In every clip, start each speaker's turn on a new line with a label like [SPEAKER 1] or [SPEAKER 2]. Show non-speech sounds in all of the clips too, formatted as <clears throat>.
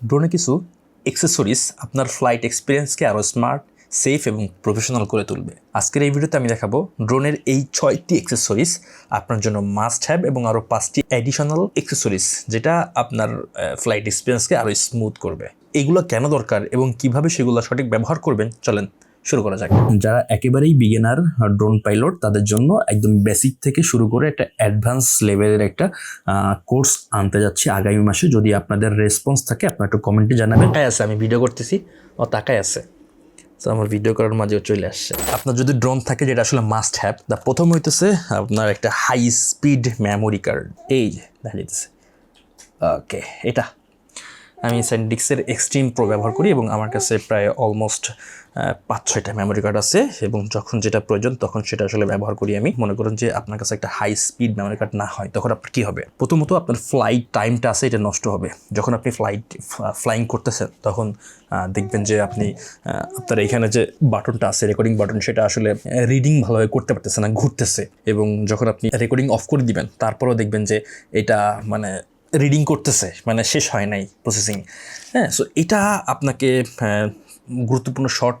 [SPEAKER 1] ড্রোনে কিছু এক্সেসরিজ আপনার ফ্লাইট এক্সপিরিয়েন্সকে আরও স্মার্ট সেফ এবং প্রফেশনাল করে তুলবে। আজকের এই ভিডিওতে আমি দেখাবো ড্রোনের এই ছয়টি অ্যাক্সেসরিজ আপনার জন্য মাস্ট হ্যাভ এবং আরও পাঁচটি অ্যাডিশনাল অ্যাক্সেসরিজ যেটা আপনার ফ্লাইট এক্সপিরিয়েন্সকে আরও স্মুথ করবে। এগুলো কেন দরকার এবং কীভাবে সেগুলো সঠিক ব্যবহার করবেন? চলেন শুরু করা যাক। যারা একেবারেই বিগিনার ড্রোন পাইলট তাদের জন্য একদম বেসিক থেকে শুরু করে একটা অ্যাডভান্স লেভেলের একটা কোর্স আনতে যাচ্ছি আগামী মাসে। যদি আপনাদের রেসপন্স থাকে, আপনার একটু কমেন্টে জানাবেন। হ্যাঁ আছে, আমি ভিডিও করতেছি। ও তাকাই আছে। তো আমার ভিডিও করার মাঝেও চলে আসছে। আপনার যদি ড্রোন থাকে, যেটা আসলে মাস্ট হ্যাভ দা প্রথম হইতেছে আপনার একটা হাই স্পিড মেমোরি কার্ড এই দেখা যেতেছে ওকে এটা। আমি স্যান্ডিক্সের এক্সট্রিম প্রো ব্যবহার করি এবং আমার কাছে প্রায় অলমোস্ট পাঁচ, ছয়টা মেমোরি কার্ড আছে এবং যখন যেটা প্রয়োজন তখন সেটা আসলে ব্যবহার করি আমি। মনে করুন যে আপনার কাছে একটা হাই স্পিড মেমোরি কার্ড না হয়, তখন আপনার কী হবে? প্রথমত আপনার ফ্লাইট টাইমটা আছে, এটা নষ্ট হবে। যখন আপনি ফ্লাইট ফ্লাইং করতেছেন তখন দেখবেন যে আপনি আপনার এখানে যে বাটনটা আছে রেকর্ডিং বাটন সেটা আসলে রিডিং ভালোভাবে করতে পারতেছে না, ঘুরতেছে। এবং যখন আপনি রেকর্ডিং অফ করে দিবেন, তারপরেও দেখবেন যে এটা মানে রিডিং করতেছে মানে শেষ হয় নাই প্রসেসিং হ্যাঁ? সো এটা আপনাকে গুরুত্বপূর্ণ শট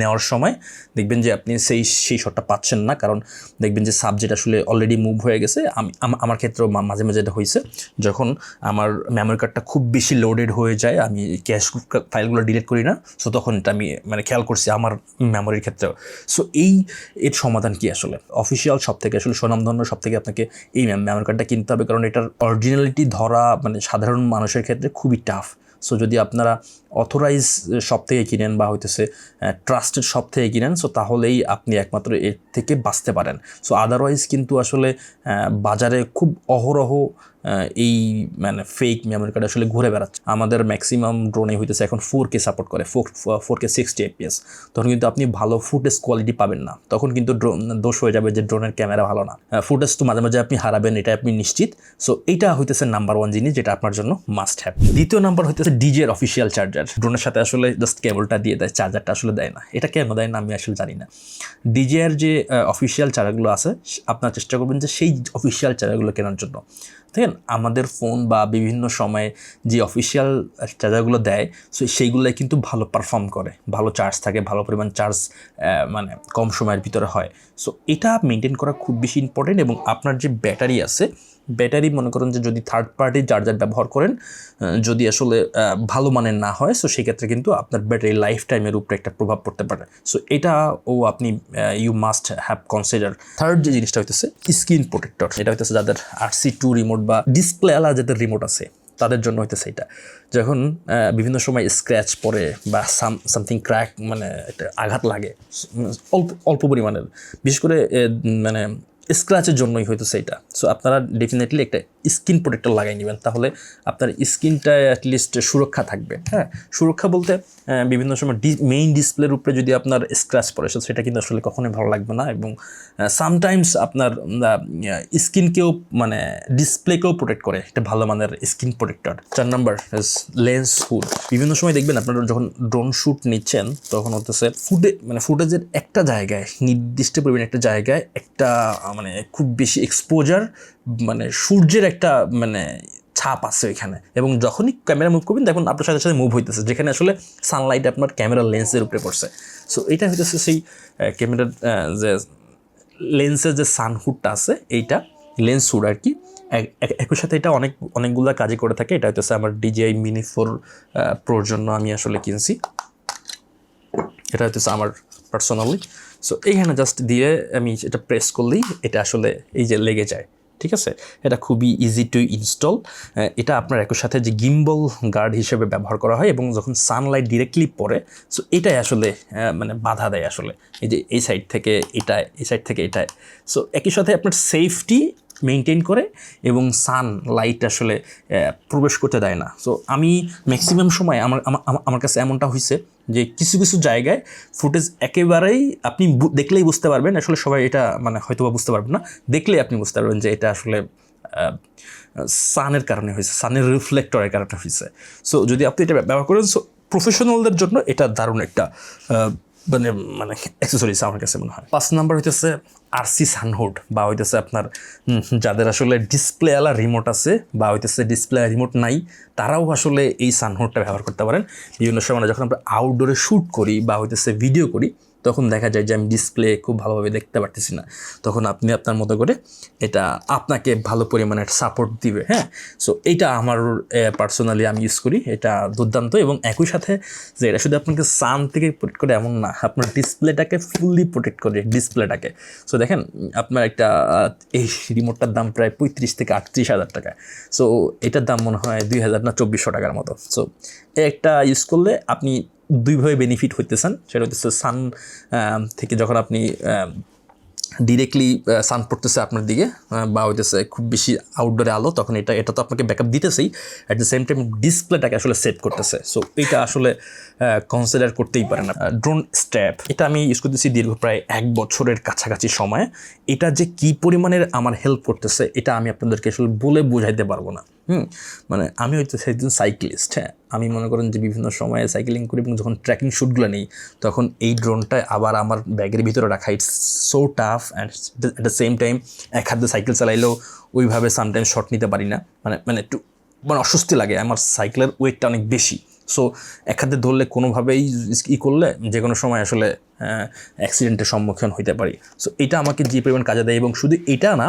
[SPEAKER 1] নেওয়ার সময় দেখবেন যে আপনি সেই সেই শটটা পাচ্ছেন না। কারণ দেখবেন যে সাবজেক্ট আসলে অলরেডি মুভ হয়ে গেছে। আমি আমার ক্ষেত্রেও মাঝে মাঝে এটা হয়েছে। যখন আমার মেমোরি কার্ডটা খুব বেশি লোডেড হয়ে যায়, আমি ক্যাশ ফাইলগুলো ডিলিট করি না। সো তখন এটা আমি মানে খেয়াল করছি আমার মেমোরির ক্ষেত্রেও। সো এই, এর সমাধান কি আসলে? অফিসিয়াল সব থেকে আসলে স্বনামধন্য সব থেকে আপনাকে এই মেমোরি কার্ডটা কিনতে হবে। কারণ এটার অরিজিনালিটি ধরা মানে সাধারণ মানুষের ক্ষেত্রে খুবই টাফ সো যদি আপনারা অথরাইজ শপ থেকে কিনেন বা হইতেছে ট্রাস্টেড শপ থেকে কিনেন সো তাহলেই আপনি একমাত্র এর থেকে বাঁচতে পারেন। সো আদারওয়াইজ কিন্তু আসলে বাজারে খুব অহরহ এই মানে ফেক মেমোরি কার্ড আসলে ঘুরে বেড়াচ্ছে। আমাদের ম্যাক্সিমাম ড্রোনে হইতেছে এখন ফোর কে সাপোর্ট করে four four K sixty FPS তখন কিন্তু আপনি ভালো ফুটেজ কোয়ালিটি পাবেন না। তখন কিন্তু ড্রোন দোষ হয়ে যাবে যে ড্রোনের ক্যামেরা ভালো না। ফুটেজ তো মাঝে মাঝে আপনি হারাবেন, এটা আপনি নিশ্চিত। সো এইটা হইতেছে নাম্বার ওয়ান জিনিস যেটা আপনার জন্য মাস্ট হ্যাভ দ্বিতীয় নাম্বার হইতেছে ডিজের অফিসিয়াল চার্জার ড্রোনের সাথে আসলে জাস্ট কেবলটা দিয়ে দেয়, চার্জারটা আসলে দেয় না। এটা কেন দেয় না আমি আসলে জানি না। ডিজের যে অফিসিয়াল চার্জারগুলো আছে আপনার চেষ্টা করবেন যে সেই অফিসিয়াল চার্জারগুলো কেনার জন্য। দেখেন, আমাদের ফোন বা বিভিন্ন সময়ে যে অফিসিয়াল চার্জারগুলো দেয়, সো, সেইগুলোই কিন্তু ভালো পারফর্ম করে। ভালো চার্জ থাকে, ভালো পরিমাণ চার্জ মানে কম সময়ের ভিতরে হয়। সো এটা মেনটেন করা খুব বেশি ইম্পর্টেন্ট এবং আপনার যে ব্যাটারি আছে ব্যাটারি মনে করেন যে যদি থার্ড পার্টি চার্জার ব্যবহার করেন যদি আসলে ভালো মানের না হয় সো সেক্ষেত্রে কিন্তু আপনার ব্যাটারি লাইফ টাইমের উপরে একটা প্রভাব পড়তে পারে। সো এটা ও আপনি you must have consider third যে জিনিসটা হইতেছে স্ক্রিন প্রোটেক্টর এটা হইতেছে যাদের আর সি টু রিমোট বা ডিসপ্লে আলা যাদের রিমোট আছে, তাদের জন্য হইতেছে এটা। যখন বিভিন্ন সময় স্ক্র্যাচ পড়ে বা সাম সামথিং ক্র্যাক মানে একটা আঘাত লাগে অল্প অল্প পরিমাণের। বিশেষ করে মানে স্ক্র্যাচের জন্যই হয়তো সেইটা। সো আপনারা ডেফিনেটলি একটা স্কিন প্রোটেক্টর লাগাই নেবেন, তাহলে আপনার স্কিনটা অ্যাটলিস্ট সুরক্ষা থাকবে হ্যাঁ? সুরক্ষা বলতে বিভিন্ন সময় ডি মেইন ডিসপ্লের উপরে যদি আপনার স্ক্র্যাচ পড়ে সেটা কিন্তু আসলে কখনোই ভালো লাগবে না এবং সামটাইমস আপনার স্কিনকেও মানে ডিসপ্লেকেও প্রোটেক্ট করে একটা ভালো মানের স্কিন প্রোটেক্টর চার নাম্বার লেন্স হুড বিভিন্ন সময় দেখবেন আপনারা যখন ড্রোন শ্যুট নিচ্ছেন, তখন হতেছে ফুটে মানে ফুটেজের একটা জায়গায়, নির্দিষ্ট পরিমাণে একটা জায়গায় একটা মানে খুব বেশি এক্সপোজার মানে সূর্যের একটা মানে ছাপ আছে ওইখানে। এবং যখনই ক্যামেরা মুভ করবেন, দেখুন আপনার সাথে সাথে মুভ হইতেছে, যেখানে আসলে সানলাইট আপনার ক্যামেরার লেন্সের উপরে পড়ছে। সো এটা হইতেছে সেই ক্যামেরার যে লেন্সের যে সানহুডটা আছে, এইটা লেন্স হুড আর কি। এক- এক- একই সাথে এটা অনেক, অনেকগুলো কাজে করে থাকে। এটা হইতেছে আমার ডিজিআই মিনি ফোর প্রোর জন্য আমি আসলে কিনছি। এটা হইতেছে আমার পার্সোনালি সো এইখানে জাস্ট দিয়ে আমি এটা প্রেস করলেই এটা আসলে এই যে লেগে যায়, ঠিক আছে? এটা খুবই ইজি টু ইনস্টল এটা আপনার একই সাথে যে গিম্বল গার্ড হিসেবে ব্যবহার করা হয় এবং যখন সানলাইট ডিরেক্টলি পড়ে সো এটাই আসলে মানে বাধা দেয় আসলে। এই যে এই সাইড থেকে এটায় এই সাইড থেকে এটায় সো একই সাথে আপনার সেফটি মেনটেন করে এবং সান লাইট আসলে প্রবেশ করতে দেয় না। সো আমি ম্যাক্সিমাম সময় আমার- আমার কাছে এমনটা হয়েছে যে কিছু কিছু জায়গায় ফুটেজ একেবারেই আপনি দেখলেই বুঝতে পারবেন। আসলে সবাই এটা মানে হয়তো বা বুঝতে পারবেন না। দেখলেই আপনি বুঝতে পারবেন যে এটা আসলে সানের কারণে হয়েছে, সানের রিফ্লেক্টরের কারণে হয়েছে। সো যদি আপনি এটা ব্যবহার করেন সো প্রফেশনালদের জন্য এটা দারুণ একটা মানে মানে অ্যাক্সেসরিজ আমার কাছে মনে হয়। পাঁচ নাম্বার হইতেছে আরসি সানহুড বা হইতেছে আপনার যাদের আসলে ডিসপ্লে আলা রিমোট আছে বা হইতেছে ডিসপ্লে রিমোট নাই, তারাও আসলে এই সানহুডটা ব্যবহার করতে পারেন। বিভিন্ন সময় যখন আমরা আউটডোরে শ্যুট করি বা হইতেছে ভিডিও করি তখন দেখা যায় যে আমি ডিসপ্লে খুব ভালোভাবে দেখতে পারতেছি না। তখন আপনি আপনার মতো করে এটা আপনাকে ভালো পরিমাণে সাপোর্ট দিবে হ্যাঁ? সো এইটা আমার পার্সোনালি আমি ইউজ করি। এটা দুর্দান্ত এবং একই সাথে যে এটা শুধু আপনাকে সান থেকে প্রোটেক্ট করে এমন না, আপনার ডিসপ্লেটাকে ফুললি প্রোটেক্ট করে ডিসপ্লেটাকে সো দেখেন, আপনার একটা এই রিমোটটার দাম প্রায় পঁয়ত্রিশ থেকে আটত্রিশ হাজার টাকা। সো এটার দাম মনে হয় দুই হাজার না চব্বিশশো টাকার মতো। সো একটা ইউজ করলে আপনি দুইভাবে বেনিফিট হইতেছেন। সেটা হচ্ছে সান থেকে যখন আপনি ডিরেক্টলি সান পড়তেছে আপনার দিকে বা হইতেছে খুব বেশি আউটডোরে আলো, তখন এটা এটা তো আপনাকে ব্যাকআপ দিতেছেই। অ্যাট দ্য সেম টাইম ডিসপ্লেটাকে আসলে সেভ করতেছে। সো এটা আসলে কনসিডার করতেই পারে না ড্রোন স্ট্যাপ এটা আমি ইউজ করতেছি দীর্ঘ প্রায় এক বছরের কাছাকাছি সময়ে। এটা যে কি পরিমাণের আমার হেল্প করতেছে, এটা আমি আপনাদেরকে আসলে বলে বোঝাইতে পারব না। হুম মানে আমি হচ্ছে একজন সাইক্লিস্ট হ্যাঁ। আমি মনে করেন যে বিভিন্ন সময়ে সাইকেলিং করি এবং যখন ট্র্যাকিং শ্যুটগুলো নিই, তখন এই ড্রোনটা আবার আমার ব্যাগের ভিতরে রাখা। It's so tough and at the same time এক হাতে সাইকেল চালাইলেও ওইভাবে সামটাইম শট নিতে পারি না। মানে মানে একটু মানে অস্বস্তি লাগে। আমার সাইকেলের ওয়েটটা অনেক বেশি। সো এক হাতে ধরলে কোনোভাবেই ই করলে, যে কোনো সময় আসলে অ্যাক্সিডেন্টের সম্মুখীন হইতে পারি। সো এটা আমাকে যে পরিমাণ কাজে দেয় এবং শুধু এটা না,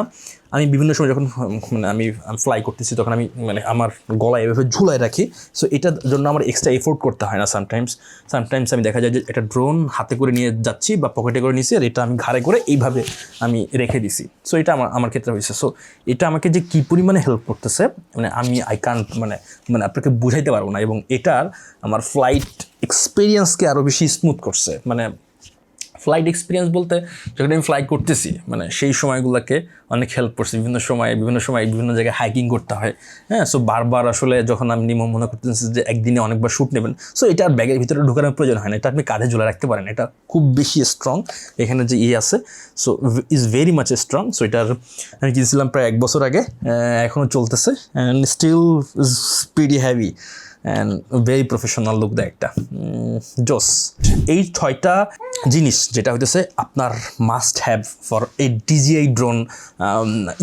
[SPEAKER 1] আমি বিভিন্ন সময় যখন মানে আমি ফ্লাই করতেছি, তখন আমি মানে আমার গলায় এভাবে ঝুলাই রাখি। সো এটার জন্য আমার এক্সট্রা এফোর্ট করতে হয় না সামটাইমস সামটাইমস আমি দেখা যায় যে একটা ড্রোন হাতে করে নিয়ে যাচ্ছি বা পকেটে করে নিয়েছি আর এটা আমি ঘাড়ে করে এইভাবে আমি রেখে দিছি। সো এটা আমার আমার ক্ষেত্রে হয়েছে। সো এটা আমাকে যে কী পরিমাণে হেল্প করতেছে মানে আমি আই কান মানে মানে আপনাকে বুঝাইতে পারব না। এবং এটার আমার ফ্লাইট এক্সপিরিয়েন্সকে আরও বেশি স্মুথ করছে। মানে ফ্লাইট এক্সপিরিয়েন্স বলতে যখন আমি ফ্লাই করতেছি মানে সেই সময়গুলোকে অনেক হেল্প করছে। বিভিন্ন সময় বিভিন্ন সময় বিভিন্ন জায়গায় হাইকিং করতে হয়। হ্যাঁ সো বারবার আসলে যখন আপনি মনে করতেছেন যে একদিনে অনেকবার শ্যুট নেবেন সো এটা আর ব্যাগের ভিতরে ঢোকানোর প্রয়োজন হয় না। এটা আপনি কাঁধে ঝুলে রাখতে পারেন। এটা খুব বেশি স্ট্রং এখানে যে ইয়ে আছে so is very much strong so এটার আমি কিনেছিলাম প্রায় এক বছর আগে এখনও চলতেছে। And still is speedy heavy and very professional look দেয় একটা। জোস। এই ছয়টা জিনিস যেটা হইতেছে আপনার must have for a DJI drone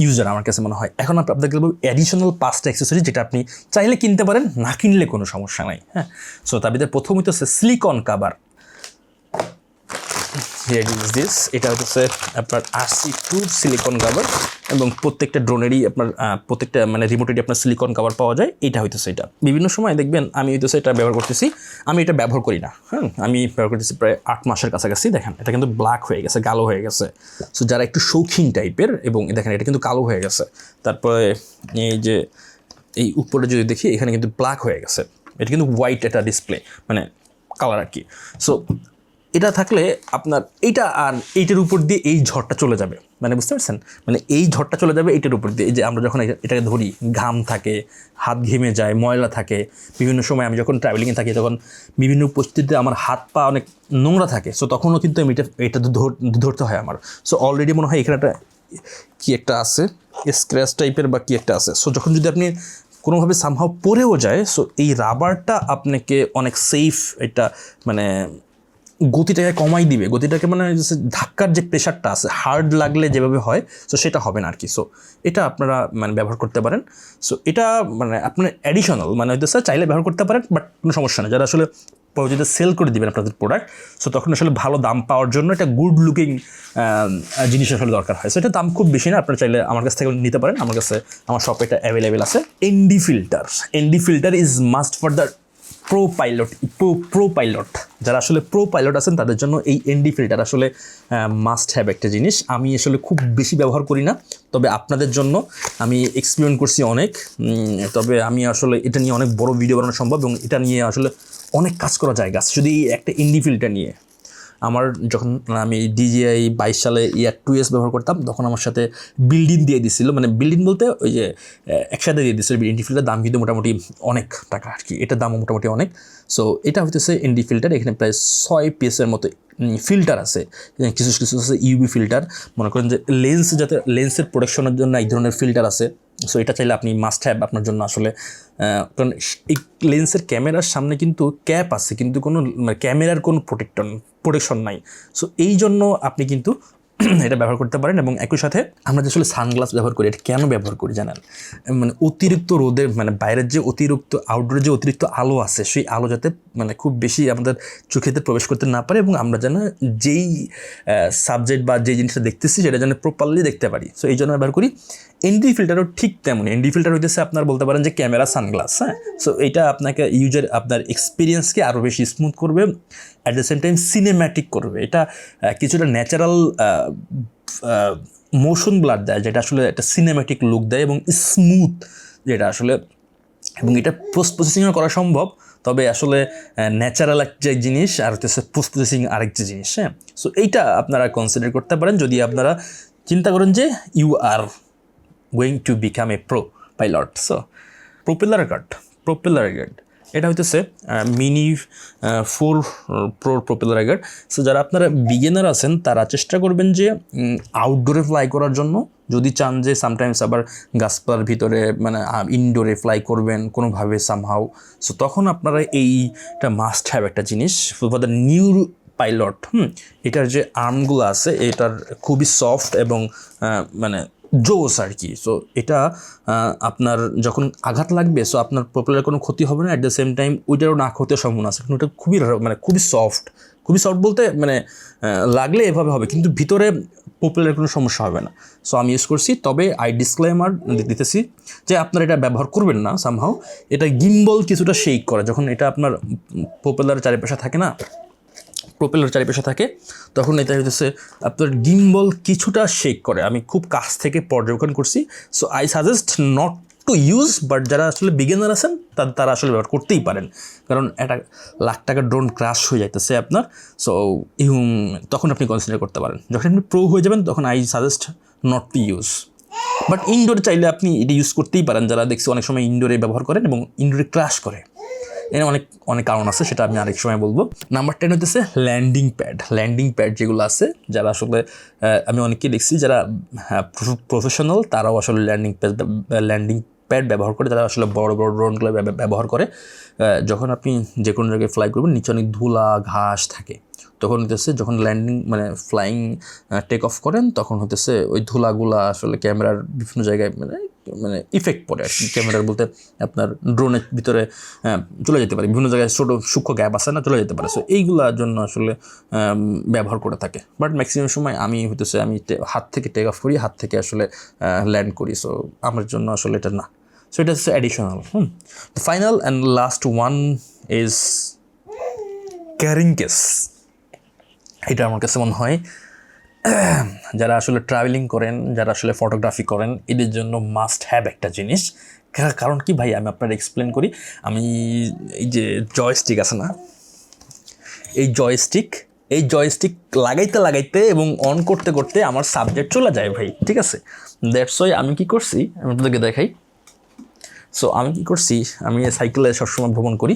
[SPEAKER 1] user আমার কাছে মনে হয়। এখন আপনি আপনাকে বলব অ্যাডিশনাল পাঁচটা অ্যাক্সেসরি যেটা আপনি চাইলে কিনতে পারেন, না কিনলে কোনো সমস্যা নাই হ্যাঁ। সো তার ভিতরে প্রথম হইতেছে silicon cover here is this এটা হচ্ছে আপনার আরসি টু সিলিকন কাভার এবং প্রত্যেকটা ড্রোনেরই আপনার প্রত্যেকটা মানে রিমোটেরই আপনার সিলিকন কাভার পাওয়া যায়। এটা হইতেছে এটা। বিভিন্ন সময় দেখবেন আমি হইতেছে এটা ব্যবহার করতেছি। আমি এটা ব্যবহার করি না। হ্যাঁ আমি ব্যবহার করতেছি প্রায় আট মাসের কাছাকাছি। দেখেন, এটা কিন্তু ব্ল্যাক হয়ে গেছে, কালো হয়ে গেছে। সো যারা একটু শৌখিন টাইপের এবং দেখেন, এটা কিন্তু কালো হয়ে গেছে। তারপরে এই যে, এই উপরে যদি দেখি, এখানে কিন্তু ব্ল্যাক হয়ে গেছে। এটা কিন্তু হোয়াইট একটা ডিসপ্লে মানে কালার আর কি। সো এটা থাকলে আপনার এইটা আর এইটার উপর দিয়ে এই ঝড়টা চলে যাবে। মানে বুঝতে পারছেন? মানে এই ঝড়টা চলে যাবে এইটার উপর দিয়ে। যে আমরা যখন এটা- এটাকে ধরি, ঘাম থাকে, হাত ঘেমে যায়, ময়লা থাকে, বিভিন্ন সময় আমি যখন ট্রাভেলিংয়ে থাকি, তখন বিভিন্ন পরিস্থিতিতে আমার হাত পা অনেক নোংরা থাকে। সো তখনও কিন্তু আমি এটা এটা ধরতে হয় আমার। সো অলরেডি মনে হয় এখানে একটা কি একটা আছে? স্ক্র্যাচ টাইপের বা কী একটা আছে? সো যখন যদি আপনি কোনোভাবে সামহাও পরেও যায় সো এই রাবারটা আপনাকে অনেক সেফ এটা মানে গতিটাকে কমাই দিবে, গতিটাকে মানে ধাক্কার যে প্রেশারটা আছে হার্ড লাগলে যেভাবে হয় সো সেটা হবে না আর কি। সো এটা আপনারা মানে ব্যবহার করতে পারেন। সো এটা মানে আপনার অ্যাডিশনাল মানে হয়তো স্যার চাইলে ব্যবহার করতে পারেন বাট কোনো সমস্যা নেই। যারা আসলে পরবর্তীতে সেল করে দিবেন আপনাদের প্রোডাক্ট সো তখন আসলে ভালো দাম পাওয়ার জন্য একটা গুড লুকিং জিনিস আসলে দরকার হয়। সো এটা দাম খুব বেশি না, আপনারা চাইলে আমার কাছ থেকে নিতে পারেন। আমার কাছে, আমার শপে এটা অ্যাভেলেবেল আছে। ND filter ND filter is must for the pro pilot pro pro pilot যারা আসলে প্রো পাইলট আছেন, তাদের জন্য এই এনডি ফিল্টার আসলে মাস্ট হ্যাভ একটা জিনিস। আমি আসলে খুব বেশি ব্যবহার করি না, তবে আপনাদের জন্য আমি এক্সপেরিমেন্ট করছি অনেক। তবে আমি আসলে এটা নিয়ে অনেক বড় ভিডিও বানানো সম্ভব এবং এটা নিয়ে আসলে অনেক কাজ করা জায়গা শুধু এই একটা এনডি ফিল্টার নিয়ে আমার যখন আমি ডিজিআই বাইশ সালে ইয়ার টু এস ব্যবহার করতাম, তখন আমার সাথে বিল্ডিং দিয়ে দিছিল। মানে বিল্ডিং বলতে ওই যে একসাথে দিয়ে দিছিল এনডি ফিল্টার দাম কিন্তু মোটামুটি অনেক টাকা আর কি। এটার দামও মোটামুটি অনেক। সো এটা হইতেছে এনডি ফিল্টার এখানে প্রায় ছয় পিসের মতো ফিল্টার আছে। কিছু কিছু আছে ইউবি ফিল্টার মনে করেন যে লেন্স যাতে লেন্সের প্রোটেকশনের জন্য এক ধরনের ফিল্টার আছে। সো এটা চাইলে আপনি মাস্ট হ্যাভ আপনার জন্য আসলে কারণ এই লেন্সের ক্যামেরার সামনে কিন্তু ক্যাপ আছে। কিন্তু কোনো মানে ক্যামেরার কোনো প্রোটেক্টন প্রোটেকশন নাই। সো এই জন্য আপনি কিন্তু <clears throat> এটা ব্যবহার করতে পারেন এবং একই সাথে আমরা যে আসলে সানগ্লাস ব্যবহার করি, এটা কেন ব্যবহার করি জানেন? মানে অতিরিক্ত রোদে মানে বাইরের যে অতিরিক্ত আউটডোরে যে অতিরিক্ত আলো আছে, সেই আলো যাতে মানে খুব বেশি আমাদের চোখেতে প্রবেশ করতে না পারে এবং আমরা যেন যেই সাবজেক্ট বা যেই জিনিসটা দেখতেছি, সেটা যেন প্রপারলি দেখতে পারি। সো এই জন্য ব্যবহার করি। এনডি ফিল্টারও ঠিক তেমন এনডি ফিল্টার হইতেছে আপনার বলতে পারেন যে ক্যামেরা সানগ্লাস হ্যাঁ? সো এটা আপনাকে ইউজার আপনার এক্সপিরিয়েন্সকে আরও বেশি স্মুথ করবে। At the same time cinematic করবে। এটা কিছুটা ন্যাচারাল মোশন ব্লাড দেয়, যেটা আসলে একটা সিনেম্যাটিক লুক দেয় এবং স্মুথ যেটা আসলে, এবং এটা পোস্ট প্রসেসিংও করা সম্ভব, তবে আসলে ন্যাচারাল একটা জিনিস আর হচ্ছে পোস্ট প্রসেসিং আরেকটি জিনিস হ্যাঁ? সো এইটা আপনারা কনসিডার করতে পারেন যদি আপনারা চিন্তা করেন যে you are going to become a pro pilot so propeller guard propeller guard এটা হইতেছে mini four pro propeller guard so যারা আপনারা বিগিনার আছেন, তারা চেষ্টা করবেন যে আউটডোরে ফ্লাই করার জন্য। যদি চান যে সামটাইমস আবার গাছপালার ভিতরে মানে ইনডোরে ফ্লাই করবেন কোনোভাবে সামহাও সো তখন আপনারা এইটা মাস্ট হ্যাভ একটা জিনিস। For the new pilot hmm, এটার যে আর্মগুলো আছে, এটার খুবই সফট এবং মানে জোস আর কি। সো এটা আপনার যখন আঘাত লাগবে সো আপনার প্রপেলার কোনো ক্ষতি হবে না অ্যাট দ্য সেম টাইম ওইটারও না ক্ষতির সম্ভাবনা আছে। কিন্তু ওটা খুবই মানে খুবই সফট খুবই সফট বলতে মানে লাগলে এভাবে হবে, কিন্তু ভিতরে পপুলার কোনো সমস্যা হবে না। সো আমি ইউজ করছি, তবে আই ডিসক্লেমার দিতেছি যে আপনারা এটা ব্যবহার করবেন না সামহাও এটা গিম্বল কিছুটা শেক করে, যখন এটা আপনার পপুলার চারিপাশে থাকে না প্রোপেলার চারিপাশে থাকে, তখন এটা হচ্ছে আপনার গিম্বল কিছুটা শেক করে। আমি খুব কাছ থেকে পর্যবেক্ষণ করছি। So I suggest not to use but যারা আসলে বিগিনার আছেন, তারা তারা আসলে ব্যবহার করতেই পারেন। কারণ একটা লাখ টাকার ড্রোন ক্রাশ হয়ে যাইতেছে আপনার। সো তখন আপনি কনসিডার করতে পারেন। যখন আপনি প্রো হয়ে যাবেন, তখন I suggest not to use but ইনডোরে চাইলে আপনি এটা ইউজ করতেই পারেন। যারা দেখছি অনেক সময় ইনডোরে ব্যবহার করেন এবং ইনডোরে ক্রাশ করে। এর অনেক অনেক কারণ আছে, সেটা আমি আরেক সময় বলব। নাম্বার টেন হতেছে ল্যান্ডিং প্যাড ল্যান্ডিং প্যাড যেগুলো আছে, যারা আসলে আমি অনেককে দেখছি যারা প্রফেশনাল তারাও আসলে ল্যান্ডিং প্যাড ল্যান্ডিং প্যাড ব্যবহার করে, তারা আসলে বড় বড় ড্রোনগুলো ব্যবহার করে। যখন আপনি যে কোনো জায়গায় ফ্লাই করবেন, নিচে অনেক ধুলা, ঘাস থাকে। তখন হতেছে যখন ল্যান্ডিং মানে ফ্লাইং টেক অফ করেন, তখন হতেছে ওই ধুলাগুলা আসলে ক্যামেরার বিভিন্ন জায়গায় মানে মানে ইফেক্ট পড়ে আর কি। ক্যামেরার বলতে আপনার ড্রোনের ভিতরে চলে যেতে পারে। বিভিন্ন জায়গায় ছোটো সূক্ষ্ম গ্যাপ আছে না চলে যেতে পারে। সো এইগুলোর জন্য আসলে ব্যবহার করে থাকে। বাট ম্যাক্সিমাম সময় আমি হতেছে আমি হাত থেকে টেক অফ করি হাত থেকে আসলে ল্যান্ড করি। সো আমার জন্য আসলে এটা না। সো এটা হচ্ছে additional hmm. Final and last one is carrying case এটা আমার কাছে মনে হয় <clears throat> যারা আসলে ট্রাভেলিং করেন, যারা আসলে ফটোগ্রাফি করেন, এদের জন্য মাস্ট হ্যাভ একটা জিনিস। কারণ কি ভাই? আমি আপনার এক্সপ্লেন করি। আমি এই যে জয়স্টিক আছে না, এই জয়স্টিক এই জয়স্টিক লাগাইতে লাগাইতে এবং অন করতে করতে আমার সাবজেক্ট চলে যায় ভাই, ঠিক আছে? দ্যাটস ওয়াই আমি কি করছি, আমি আপনাদেরকে দেখাই। সো আমি কি করছি? আমি সাইকেলে সবসময় ভ্রমণ করি।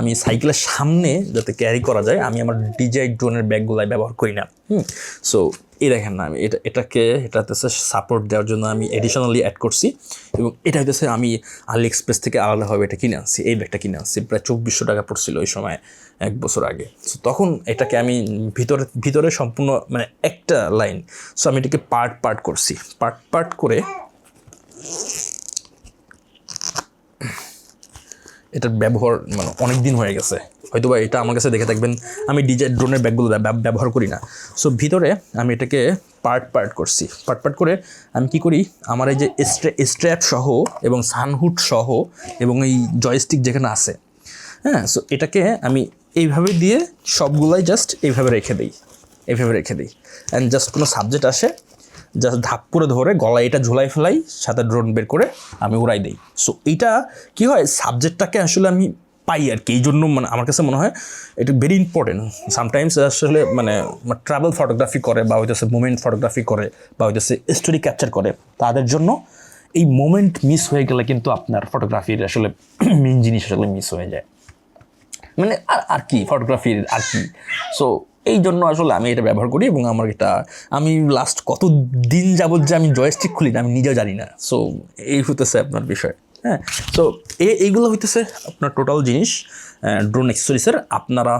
[SPEAKER 1] আমি সাইকেলের সামনে যাতে ক্যারি করা যায়, আমি আমার ডিজাই ড্রোনের ব্যাগগুলাই ব্যবহার করি না। হুম? সো এই দেখেন না, আমি এটা, এটাকে এটা হচ্ছে সাপোর্ট দেওয়ার জন্য আমি এডিশনালি অ্যাড করছি এবং এটা হচ্ছে আমি আলি এক্সপ্রেস থেকে আলাদাভাবে এটা কিনে আনছি। এই ব্যাগটা কিনে আনছি, প্রায় চব্বিশশো টাকা পড়ছিল ওই সময়, এক বছর আগে। সো তখন এটাকে আমি ভিতরে ভিতরে সম্পূর্ণ মানে একটা লাইন সো আমি এটাকে পার্ট পার্ট করছি। পার্ট পার্ট করে এটার ব্যবহার মানে অনেক দিন হয়ে গেছে। হয়তো বা এটা আমার কাছে দেখে থাকবেন, আমি ডিজে ড্রোনের ব্যাগগুলো ব্যবহার করি না। সো ভিতরে আমি এটাকে পার্ট পার্ট করছি। পার্ট পার্ট করে আমি কি করি, আমার এই যে স্ট্র্যাপ সহ এবং সানহুড সহ এবং এই জয়স্টিক যেখানে আছে হ্যাঁ? সো এটাকে আমি এইভাবে দিয়ে সবগুলাই জাস্ট এইভাবে রেখে দিই। এইভাবে রেখে দিই। অ্যান্ড জাস্ট কোনো সাবজেক্ট আসে জাস্ট ধাপ করে ধরে গলায় এটা ঝুলাই ফেলাই, সাথে ড্রোন বের করে আমি উড়াই দিই। সো এইটা কি হয় সাবজেক্টটাকে আসলে আমি পাই আর কি এই জন্য মানে আমার কাছে মনে হয় এটা ভেরি ইম্পর্টেন্ট সামটাইমস আসলে মানে ট্রাভেল ফটোগ্রাফি করে বা হইতেছে মোমেন্ট ফটোগ্রাফি করে বা হইতেছে স্টোরি ক্যাপচার করে, তাদের জন্য এই মোমেন্ট মিস হয়ে গেলে কিন্তু আপনার ফটোগ্রাফির আসলে <clears throat> মেন জিনিস আসলে মিস হয়ে যায়। মানে আর আর কি ফটোগ্রাফির আর কি। সো এই জন্য আসলে আমি এটা ব্যবহার করি এবং আমার এটা, আমি লাস্ট কত দিন যাবত যে আমি জয়স্টিক খুলি না আমি নিজেও জানি না। সো এই হতেছে আপনার বিষয় হ্যাঁ? তো এইগুলো হইতেছে আপনার টোটাল জিনিস ড্রোন অ্যাক্সেসরিজের আপনারা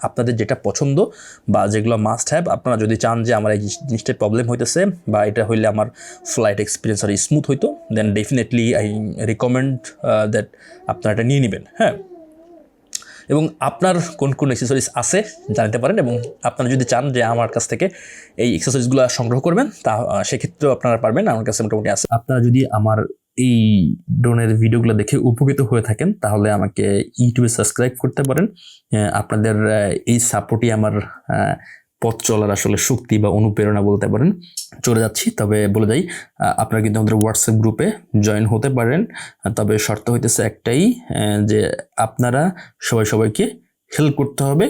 [SPEAKER 1] আপনাদের যেটা পছন্দ বা যেগুলো মাস্ট হ্যাভ আপনারা যদি চান যে আমার এই জিনিস- জিনিসটার প্রবলেম হইতেছে বা এটা হইলে আমার ফ্লাইট এক্সপিরিয়েন্স আর স্মুথ হইতো then definitely I recommend that আপনারা এটা নিয়ে নেবেন হ্যাঁ? এবং আপনার কোন কোন এক্সেসরিজ আছে জানতে পারেন এবং আপনারা যদি চান যে আমার কাছ থেকে এই এক্সেসরিজগুলো সংগ্রহ করবেন, তা সেক্ষেত্রেও আপনারা পারবেন। আমার কাছে মোটামুটি আছে। আপনারা যদি আমার এই ড্রোনের ভিডিওগুলো দেখে উপকৃত হয়ে থাকেন, তাহলে আমাকে ইউটিউবে সাবস্ক্রাইব করতে পারেন। আপনাদের এই সাপোর্টই আমার পথ চলার আসলে শক্তি বা অনুপ্রেরণা বলতে পারেন, চলে যাচ্ছি। তবে বলে যাই আপনারা কিন্তু আমাদের হোয়াটসঅ্যাপ গ্রুপে জয়েন হতে পারেন। তবে শর্ত হইতেছে একটাই যে আপনারা সবাই সবাইকে হেল্প করতে হবে।